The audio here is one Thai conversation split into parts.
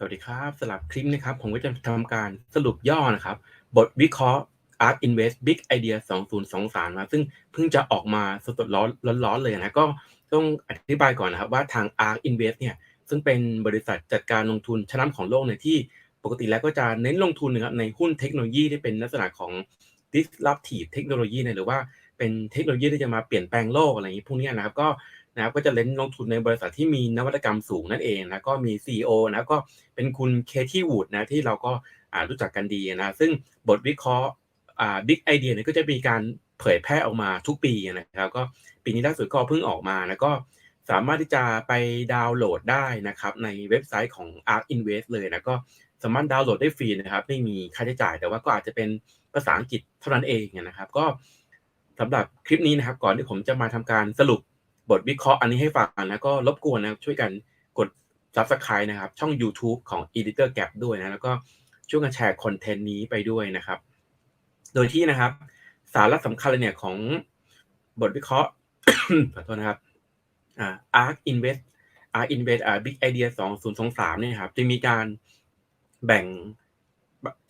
สวัสดีครับสำหรับคลิปนะครับ ผมก็จะทำการสรุปย่อนะครับ บทวิเคราะห์ Ark Invest Big Idea 2023นะซึ่งเพิ่งจะออกมาสดๆร้อนร้อนๆเลยนะ ก็ต้องอธิบายก่อนนะครับว่าทาง Ark Invest เนี่ยซึ่งเป็นบริษัทจัดการลงทุนชั้นนำของโลกเนี่ยที่ปกติแล้วก็จะเน้นลงทุนนะครับในหุ้นเทคโนโลยีที่เป็นลักษณะของ disruptive เทคโนโลยีเนี่ยหรือว่าเป็นเทคโนโลยีที่จะมาเปลี่ยนแปลงโลกอะไรอย่างนี้พวกนี้นะครับก็ นะครับก็จะเน้นลงทุนในบริษัทที่มีนวัตกรรมสูงนั่นเองนะก็มี CEO นะก็เป็นคุณเคที่วูดนะที่เราก็รู้จักกันดีนะซึ่งบทวิเคราะห์บิ๊กไอเดียเนี่ยก็จะมีการเผยแพร่ออกมาทุกปีนะครับก็ปีนี้ล่าสุดก็เพิ่งออกมานะก็สามารถที่จะไปดาวน์โหลดได้นะครับในเว็บไซต์ของ Ark Invest เลยนะก็สามารถดาวน์โหลดได้ฟรีนะครับไม่มีค่าใช้จ่าย แต่ว่าก็อาจจะเป็นภาษาอังกฤษเท่านั้นเองนะครับ ก็สำหรับคลิปนี้นะครับก่อนที่ผมจะมาทำการสรุป บทวิเคราะห์อันนี้ให้ฟังนะก็รบกวนนะช่วยกันกด Subscribe นะครับ ช่อง YouTube ของ Editor Gap ด้วยนะ แล้วก็ช่วยกันแชร์คอนเทนต์นี้ไปด้วยนะครับ โดยที่นะครับ สาระสำคัญเลยเนี่ยของบทวิเคราะห์ขอโทษนะครับอ่า Ark Invest Ark Invest อ่า Big Idea 2023เนี่ยครับ จะมีการแบ่ง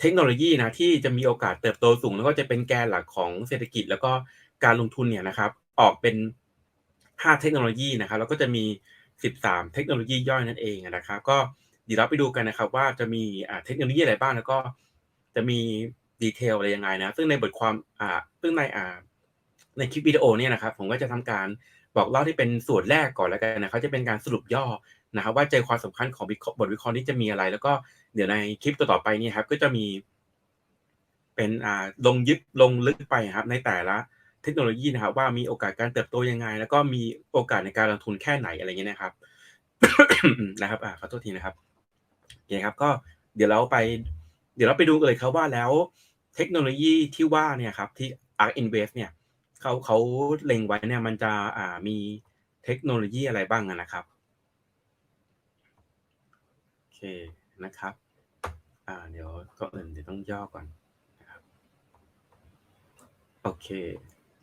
เทคโนโลยีนะที่จะมีโอกาสเติบโตสูง แล้วก็จะเป็นแกนหลักของเศรษฐกิจ แล้วก็การลงทุนเนี่ยนะครับ ออกเป็น 5 เทคโนโลยีนะครับแล้วก็จะมี 13 เทคโนโลยีย่อยนั่นเองนะครับก็เดี๋ยวเราไปดูกันนะครับว่าจะมีเทคโนโลยีอะไรบ้างแล้วก็จะมีดีเทลอะไรยังไงนะซึ่งในบทความอ่าซึ่งในอ่าในคลิปวิดีโอเนี่ยนะครับผมก็จะทำการบอกเล่าที่เป็นส่วนแรกก่อนแล้วกันนะครับจะเป็นการสรุปย่อนะครับว่าใจความสำคัญของบทวิเคราะห์นี้จะมีอะไร แล้วก็เดี๋ยวในคลิปต่อๆไปนี่ครับก็จะมีเป็นอ่าลงยึดลงลึกไปครับในแต่ละ เทคโนโลยีนะครับ ว่ามีโอกาสการเติบโตยังไง แล้วก็มีโอกาสในการลงทุนแค่ไหนอะไรเงี้ยนะครับนะครับอ่าขอโทษทีนะครับโอเคครับ ก็เดี๋ยวเราไป เดี๋ยวเราไปดูกันเลยครับว่าแล้วเทคโนโลยีที่ว่าเนี่ยครับที่ Ark Invest เนี่ยเขาเขาเล็งไว้เนี่ยมันจะอ่ามีเทคโนโลยีอะไรบ้างนะครับโอเคนะครับอ่าเดี๋ยวก็อื่นเดี๋ยวต้องย่อก่อนนะครับโอเค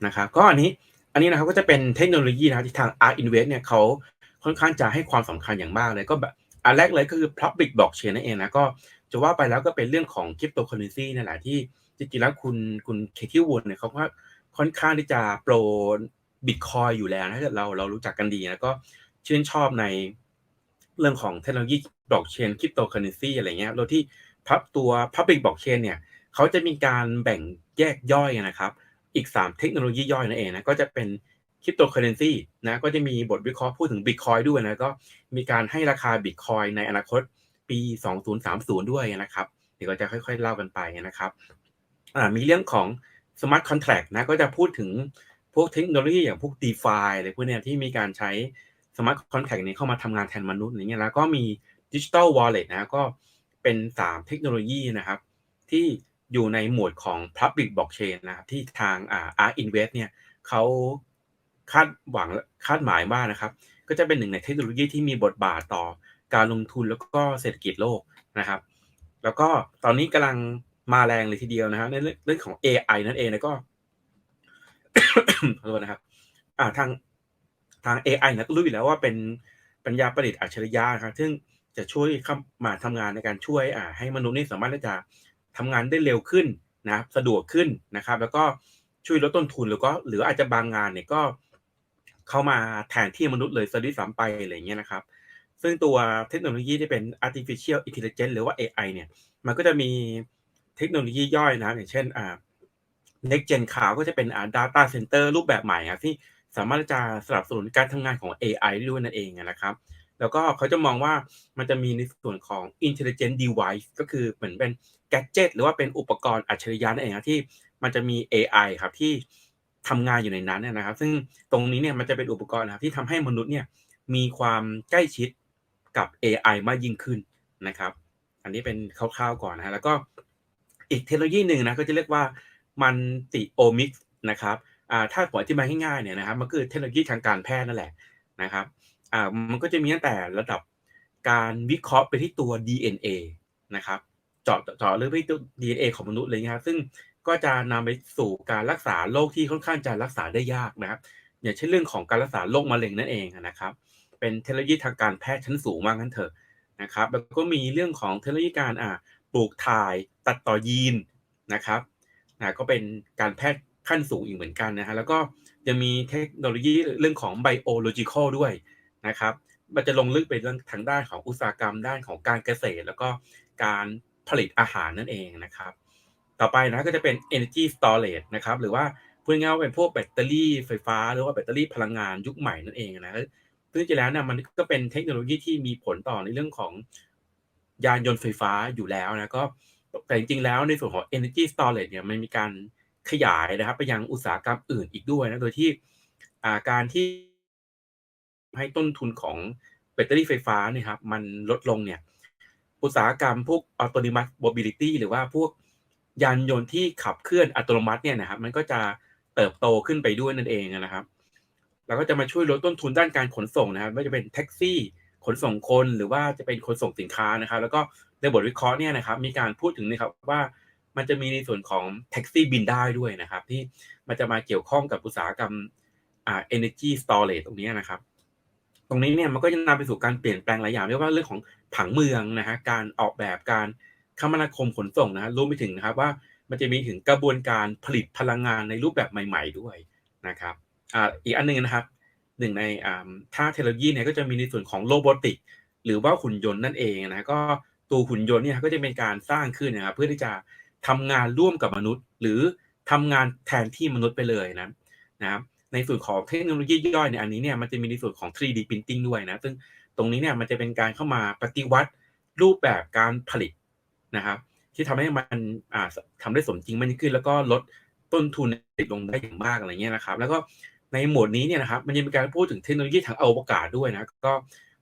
นะครับก็อันนี้อันนี้นะครับก็จะเป็นเทคโนโลยีนะครับที่ทาง Ark Invest เนี่ยเขาค่อนข้างจะให้ความสำคัญอย่างมากเลยก็แบบอันแรกเลยก็คือ Public Blockchain นั่นเองนะก็จะว่าไปแล้วก็เป็นเรื่องของคริปโตเคอเรนซีนั่นแหละที่จริงๆแล้วคุณคุณเคที่วูดเนี่ยเขาก็ค่อนข้างที่จะโปรบิตคอยอยู่แล้วนะเราเรารู้จักกันดีแล้วก็ชื่นชอบในเรื่องของเทคโนโลยีบล็อกเชนคริปโตเคอเรนซีอะไรเงี้ยโดยที่พับตัว Public Blockchain เนี่ยเขาจะมีการแบ่งแยกย่อยนะครับ อีก 3 เทคโนโลยีย่อยนั่นเองนะก็จะเป็นคริปโตเคอเรนซีนะก็จะมีบทวิเคราะห์พูดถึงบิตคอยด้วยนะก็มีการให้ราคาบิตคอยในอนาคตปี 2030 ด้วยนะครับเดี๋ยวก็จะค่อยๆเล่ากันไปนะครับมีเรื่องของ smart contract นะก็จะพูดถึงพวกเทคโนโลยีอย่างพวก DeFi อะไรพวกเนี้ยที่มีการใช้ smart contract นี้เข้ามาทำงานแทนมนุษย์อย่างเงี้ยแล้วก็มี digital wallet นะก็เป็น 3 เทคโนโลยีนะครับที่ อยู่ในหมวดของ public blockchain นะครับที่ทางอ่า Ark Invest เนี่ยเขาคาดหวังคาดหมายว่านะครับ ก็จะเป็นหนึ่งในเทคโนโลยีที่มีบทบาทต่อการลงทุนแล้วก็เศรษฐกิจโลกนะครับ แล้วก็ตอนนี้กำลังมาแรงเลยทีเดียวนะครับในเรื่องของ AI นั่นเองแล้วก็ขอโทษนะครับอ่าทางทาง AI นะก็รู้อยู่แล้วว่าเป็นปัญญาประดิษฐ์อัจฉริยะครับซึ่งจะช่วยเข้ามาทำงานในการช่วยอ่าให้มนุษย์นี่สามารถที่จะ ทำงานได้เร็วขึ้นนะสะดวกขึ้นนะครับ แล้วก็ช่วยลดต้นทุนแล้วก็หรืออาจจะบางงานเนี่ยก็เข้ามาแทนที่มนุษย์เลยซะด้วยซ้ำไปอะไรเงี้ยนะครับ ซึ่งตัวเทคโนโลยีที่เป็น artificial intelligence หรือว่า AI เนี่ย มันก็จะมีเทคโนโลยีย่อยนะอย่างเช่นอ่า next gen cloud ก็จะเป็นอ่า data center รูปแบบใหม่ครับที่สามารถจะสนับสนุนการทำงานของ AI ด้วยนั่นเองนะครับ แล้วก็เขาจะมองว่ามันจะมีในส่วนของ intelligent device ก็คือเหมือนเป็น gadget หรือว่าเป็นอุปกรณ์อัจฉริยะนั่นเองครับที่มันจะมี AI ครับที่ทำงานอยู่ในนั้นนะครับ ซึ่งตรงนี้เนี่ยมันจะเป็นอุปกรณ์นะครับที่ทำให้มนุษย์เนี่ยมีความใกล้ชิดกับ AI มากยิ่งขึ้นนะครับ อันนี้เป็นคร่าวๆก่อนนะแล้วก็อีกเทคโนโลยีหนึ่งนะก็จะเรียกว่ามันติโอมิกส์นะครับอ่าถ้าผมอธิบายง่ายๆเนี่ยนะครับมันคือเทคโนโลยีทางการแพทย์นั่นแหละนะครับ อ่ามันก็จะมีตั้งแต่ระดับการวิเคราะห์ไปที่ตัว DNA นะครับเจาะเจาะหรือไปที่ตัว DNA ของมนุษย์เลยนะครับซึ่งก็จะนำไปสู่การรักษาโรคที่ค่อนข้างจะรักษาได้ยากนะครับอย่างเช่นเรื่องของการรักษาโรคมะเร็งนั่นเองนะครับ เป็นเทคโนโลยีทางการแพทย์ชั้นสูงมากนั่นเถอะนะครับ แล้วก็มีเรื่องของเทคโนโลยีการอ่าปลูกถ่ายตัดต่อยีนนะครับนะก็เป็นการแพทย์ขั้นสูงอีกเหมือนกันนะฮะแล้วก็จะมีเทคโนโลยีเรื่องของ biological ด้วย นะครับ มันจะลงลึกไปเรื่องทางด้านของอุตสาหกรรมด้านของการเกษตร แล้วก็การผลิตอาหารนั่นเองนะครับ ต่อไปนะก็จะเป็น energy storage นะครับหรือว่าพูดง่ายๆว่าเป็นพวกแบตเตอรี่ไฟฟ้า หรือว่าแบตเตอรี่พลังงานยุคใหม่นั่นเองนะซึ่งจริงแล้วเนี่ยมันก็เป็นเทคโนโลยีที่มีผลต่อในเรื่องของยานยนต์ไฟฟ้าอยู่แล้วนะก็แต่จริงๆแล้วในส่วนของ energy storage เนี่ยมันมีการขยายนะครับ ไปยังอุตสาหกรรมอื่นอีกด้วยนะโดยที่การที่ ให้ต้นทุนของแบตเตอรี่ไฟฟ้าเนี่ยครับมันลดลงเนี่ยอุตสาหกรรมพวก autonomous mobility หรือว่าพวกยานยนต์ที่ขับเคลื่อนอัตโนมัติเนี่ยนะครับมันก็จะเติบโตขึ้นไปด้วยนั่นเองนะครับแล้วก็จะมาช่วยลดต้นทุนด้านการขนส่งนะครับไม่ว่าจะเป็นแท็กซี่ขนส่งคนหรือว่าจะเป็นขนส่งสินค้านะครับ แล้วก็ในบทวิเคราะห์เนี่ยนะครับมีการพูดถึงนะครับว่ามันจะมีในส่วนของแท็กซี่บินได้ด้วยนะครับ ที่มันจะมาเกี่ยวข้องกับอุตสาหกรรมอ่า energy storage ตรงนี้นะครับ ตรงนี้เนี่ยมันก็จะนำไปสู่การเปลี่ยนแปลงหลายอย่างไม่ว่าเรื่องของผังเมืองนะฮะการออกแบบการคมนาคมขนส่งนะฮะรวมไปถึงนะครับว่ามันจะมีถึงกระบวนการผลิตพลังงานในรูปแบบใหม่ ๆ ด้วยนะครับอ่าอีกอันนึงนะครับหนึ่งในอ่าท่าเทคโนโลยีเนี่ยก็จะมีในส่วนของโรบอติกหรือว่าหุ่นยนต์นั่นเองนะก็ตัวหุ่นยนต์เนี่ยก็จะเป็นการสร้างขึ้นนะครับเพื่อที่จะทำงานร่วมกับมนุษย์ หรือทำงานแทนที่มนุษย์ไปเลยนะนะครับ ในส่วนของเทคโนโลยีย่อยในอันนี้เนี่ยมันจะมีในส่วนของ 3D printing ด้วยนะ ซึ่งตรงนี้เนี่ยมันจะเป็นการเข้ามาปฏิวัติรูปแบบการผลิตนะครับ ที่ทำให้มันทำได้สมจริงมากยิ่งขึ้น แล้วก็ลดต้นทุนลงได้อย่างมากอะไรเงี้ยนะครับ แล้วก็ในหมวดนี้เนี่ยนะครับ มันยังมีการพูดถึงเทคโนโลยีทางอวกาศด้วยนะ ก็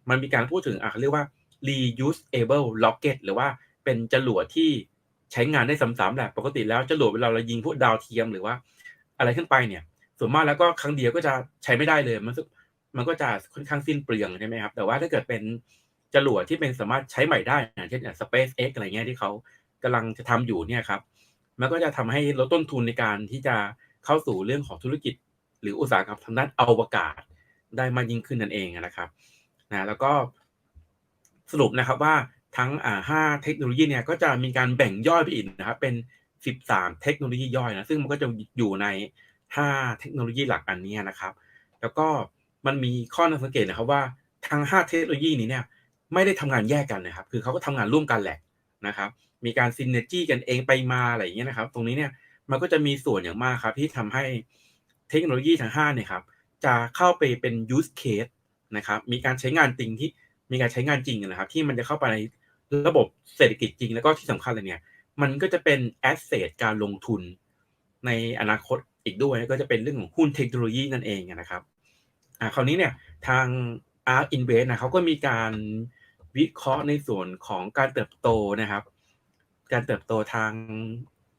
มันมีการพูดถึงอะเรียกว่า reusable rocket หรือว่าเป็นจรวดที่ใช้งานได้ซ้ำๆแหละปกติแล้วจรวดเวลาเรายิงพวกดาวเทียมหรือว่า อะไรขึ้นไปเนี่ย ส่วนมากแล้วก็ครั้งเดียวก็จะใช้ไม่ได้เลย มันมันก็จะค่อนข้างสิ้นเปลืองใช่ไหมครับ แต่ว่าถ้าเกิดเป็นจรวดที่เป็นสามารถใช้ใหม่ได้อย่างเช่น SpaceX อะไรเงี้ยที่เขากำลังจะทำอยู่เนี่ยครับ มันก็จะทำให้ลดต้นทุนในการที่จะเข้าสู่เรื่องของธุรกิจ หรืออุตสาหกรรมทางด้านอวกาศได้มากยิ่งขึ้นนั่นเองนะครับนะแล้วก็สรุปนะครับว่าทั้งอ่าห้าเทคโนโลยีเนี่ยก็จะมีการแบ่งย่อยไปอีกนะครับเป็นสิบสามเทคโนโลยีย่อยนะซึ่งมันก็จะอยู่ใน ห้าเทคโนโลยีหลักอันนี้นะครับ แล้วก็มันมีข้อน่าสังเกตนะครับว่าทั้งห้าเทคโนโลยีนี้เนี่ยไม่ได้ทำงานแยกกันนะครับ คือเขาก็ทำงานร่วมกันแหละนะครับ มีการซินเนจี้กันเองไปมาอะไรอย่างเงี้ยนะครับ ตรงนี้เนี่ยมันก็จะมีส่วนอย่างมากครับที่ทำให้เทคโนโลยีทั้ง5เนี่ยครับจะเข้าไปเป็น use case นะครับ มีการใช้งานจริงที่มีการใช้งานจริงนะครับ ที่มันจะเข้าไปในระบบเศรษฐกิจจริง แล้วก็ที่สำคัญเลยเนี่ย มันก็จะเป็นแอสเซทการลงทุนในอนาคต อีกด้วยก็จะเป็นเรื่องของหุ้นเทคโนโลยีนั่นเองนะครับอ่าคราวนี้เนี่ยทาง Ark Invest นะเขาก็มีการวิเคราะห์ในส่วนของการเติบโตนะครับ การเติบโตทาง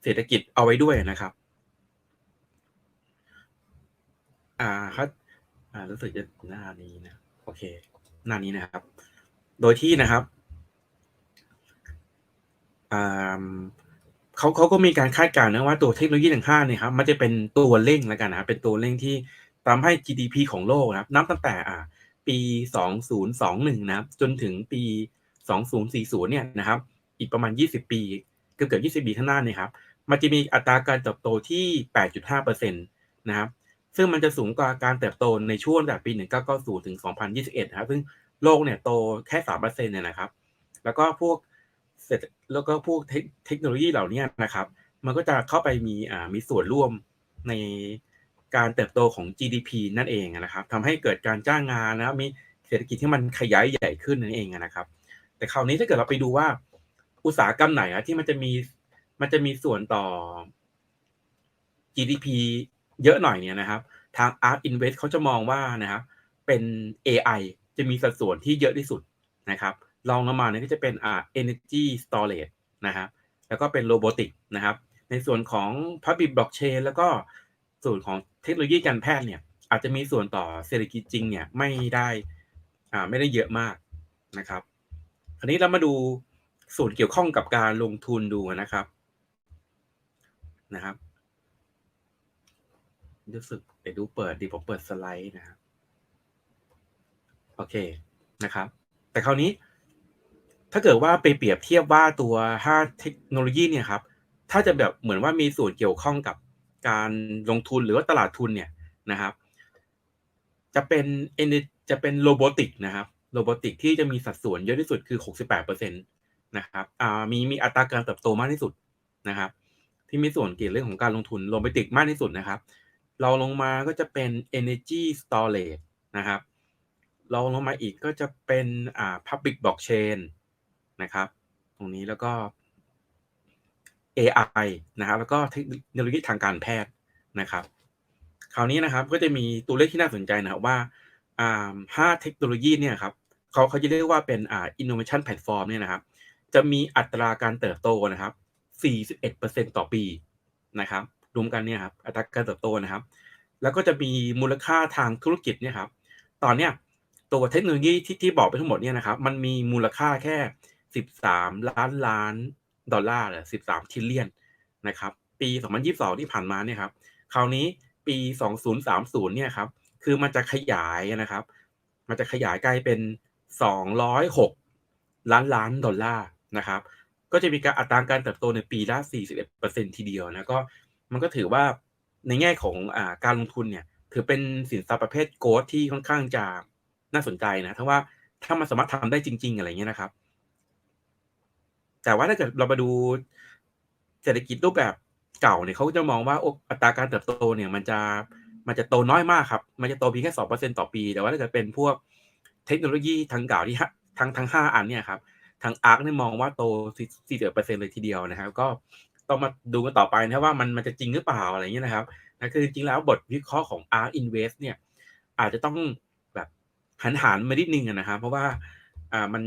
เศรษฐกิจเอาไว้ด้วยนะครับอ่าครับอ่ารู้สึกจะหน้านี้นะโอเค หน้านี้นะครับ โดยที่นะครับอ่า เขาเขาก็มีการคาดการณ์นะว่าตัวเทคโนโลยีทั้งห้าเนี่ยครับมันจะเป็นตัวเร่งแล้วกันนะเป็นตัวเร่งที่ทำให้ GDP ของโลกนะครับนับตั้งแต่อ่าปี 2021 นะครับจนถึงปี 2040 เนี่ยนะครับอีกประมาณ 20 ปีเกือบเกือบ20 ปีข้างหน้าเนี่ยครับมันจะมีอัตราการเติบโตที่ 8.5%นะครับซึ่งมันจะสูงกว่าการเติบโตในช่วงจากปี 1990 ถึง 2021 นะครับซึ่งโลกเนี่ยโตแค่ 3%เนี่ยนะครับแล้วก็พวก เสร็จแล้วก็พวกเทคโนโลยีเหล่านี้นะครับ มันก็จะเข้าไปมีอ่ามีส่วนร่วมในการเติบโตของ GDP นั่นเองนะครับทำให้เกิดการจ้างงานนะมีเศรษฐกิจที่มันขยายใหญ่ขึ้นนั่นเองนะครับ แต่คราวนี้ถ้าเกิดเราไปดูว่า อุตสาหกรรมไหนอะที่มันจะมีมันจะมีส่วนต่อ GDP เยอะหน่อยเนี่ยนะครับ ทาง Art Invest เขาจะมองว่านะครับเป็น AI จะมีสัดส่วนที่เยอะที่สุดนะครับ รองลงมาเนี่ยก็จะเป็นอ่า energy storage นะครับแล้วก็เป็นโรบอติกนะครับ ในส่วนของ public blockchain แล้วก็ส่วนของเทคโนโลยีการแพทย์เนี่ย อาจจะมีส่วนต่อเศรษฐกิจจริงเนี่ยไม่ได้อ่าไม่ได้เยอะมากนะครับ คราวนี้เรามาดูส่วนเกี่ยวข้องกับการลงทุนดูนะครับนะครับรู้สึกเดี๋ยวดูเปิดดีผมเปิดสไลด์นะครับ โอเคนะครับ แต่คราวนี้ ถ้าเกิดว่าไปเปรียบเทียบว่าตัว5เทคโนโลยีเนี่ยครับถ้าจะแบบเหมือนว่ามีส่วนเกี่ยวข้องกับการลงทุนหรือว่าตลาดทุนเนี่ยนะครับ จะเป็นเอจะเป็นโรบอติกนะครับโรบอติกที่จะมีสัดส่วนเยอะที่สุดคือ 68%นะครับอ่ามีมีอัตราการเติบโตมากที่สุดนะครับ ที่มีส่วนเกี่ยวเรื่องของการลงทุนโรบอติกมากที่สุดนะครับ เราลงมาก็จะเป็น energy storage นะครับ เราลงมาอีกก็จะเป็นอ่า public blockchain นะครับ ตรงนี้แล้วก็ AI นะครับ แล้วก็เทคโนโลยีทางการแพทย์นะครับ คราวนี้นะครับก็จะมีตัวเลขที่น่าสนใจนะครับว่าอ่าห้าเทคโนโลยีเนี่ยครับเขาเขาจะเรียกว่าเป็นอ่า innovation platform เนี่ยนะครับ จะมีอัตราการเติบโตนะครับ 41%ต่อปีนะครับ รวมกันเนี่ยครับ อัตราการเติบโตนะครับ แล้วก็จะมีมูลค่าทางธุรกิจเนี่ยครับ ตอนเนี้ยตัวเทคโนโลยีที่ที่บอกไปทั้งหมดเนี่ยนะครับ มันมีมูลค่าแค่ 13 ล้านล้านดอลลาร์หรือ13ทิลเลียนนะครับ ปี 2022 ที่ผ่านมาเนี่ยครับ คราวนี้ปี 2030 เนี่ยครับ คือมันจะขยายนะครับ มันจะขยายกลายเป็น 206 ล้านล้านดอลลาร์นะครับ ก็จะมีการอัตราการเติบโตในปีละ 41%ทีเดียวนะก็มันก็ถือว่าในแง่ของอ่าการลงทุนเนี่ยถือเป็นสินทรัพย์ประเภทโกลด์ที่ค่อนข้างจะน่าสนใจนะถ้าว่าถ้ามันสามารถทำได้จริง ๆ อะไรเงี้ยนะครับ แต่ว่าถ้าเกิดเรามาดูเศรษฐกิจรูปแบบเก่าเนี่ยเขาจะมองว่าอัตราการเติบโตเนี่ยมันจะมันจะโตน้อยมากครับ มันจะโตเพียงแค่สองเปอร์เซ็นต่อปี แต่ว่าถ้าเกิดเป็นพวกเทคโนโลยีทางเก่าที่ทั้งทั้งห้าอันเนี่ยครับ ทางอาร์คเนี่ยมองว่าโตสี่สิบเปอร์เซ็นเลยทีเดียวนะครับ ก็ต้องมาดูกันต่อไปนะว่ามันมันจะจริงหรือเปล่าอะไรเงี้ยนะครับนะคือจริงแล้วบทวิเคราะห์ของ ARK Invest เนี่ยอาจจะต้องแบบหันหันมานิดนึงนะครับ เพราะว่าอ่ามัน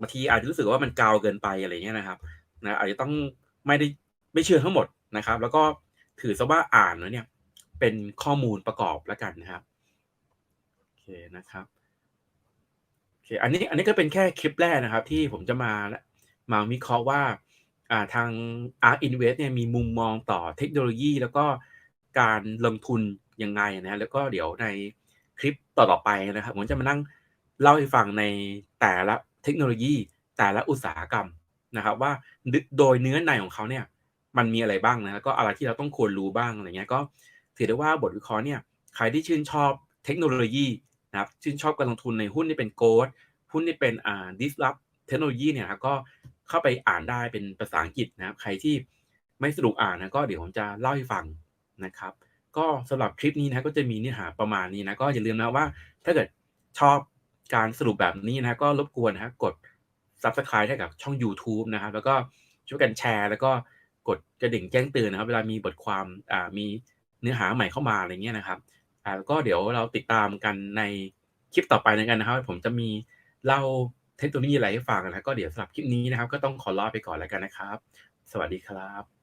บางทีอาจจะรู้สึกว่ามันกาวเกินไปอะไรเงี้ยนะครับนะอาจจะต้องไม่ได้ไม่เชื่อทั้งหมดนะครับ แล้วก็ถือซะว่าอ่านแล้วเนี่ย เป็นข้อมูลประกอบแล้วกันนะครับโอเคนะครับโอเคอันนี้อันนี้ก็เป็นแค่คลิปแรกนะครับ ที่ผมจะมามาวิเคราะห์ว่าอ่าทาง ARK Invest เนี่ยมีมุมมองต่อเทคโนโลยี แล้วก็การลงทุนยังไงนะแล้วก็เดี๋ยวในคลิปต่อๆไปนะครับ ผมจะมานั่งเล่าให้ฟังในแต่ละ ทคโนโลยีแต่ละอุตสาหกรรมนะครับ ว่าโดยเนื้อในของเขาเนี่ยมันมีอะไรบ้างนะแล้วก็อะไรที่เราต้องควรรู้บ้างอะไรเงี้ยก็ถือได้ว่าบทวิเคราะห์เนี่ยใครที่ชื่นชอบเทคโนโลยีนะครับชื่นชอบการลงทุนในหุ้นที่เป็นโกลด์หุ้นที่เป็นอ่า disrupt เทคโนโลยีเนี่ยครับก็เข้าไปอ่านได้เป็นภาษาอังกฤษนะครับ ใครที่ไม่สะดวกอ่านนะก็เดี๋ยวผมจะเล่าให้ฟังนะครับ ก็สำหรับคลิปนี้นะก็จะมีเนื้อหาประมาณนี้นะก็อย่าลืมนะว่า ถ้าเกิดชอบ การสรุปแบบนี้นะก็รบกวนนะกด subscribe ให้กับช่อง YouTube นะครับแล้วก็ช่วยกันแชร์ แล้วก็กดกระดิ่งแจ้งเตือนนะครับ เวลามีบทความอ่ามีเนื้อหาใหม่เข้ามาอะไรเงี้ยนะครับอ่าแล้วก็เดี๋ยวเราติดตามกันในคลิปต่อไปในกันนะครับ ผมจะมีเล่าเทคโนโลยีอะไรให้ฟังนะก็เดี๋ยวสำหรับคลิปนี้นะครับ ก็ต้องขอลาไปก่อนแล้วกันนะครับ สวัสดีครับ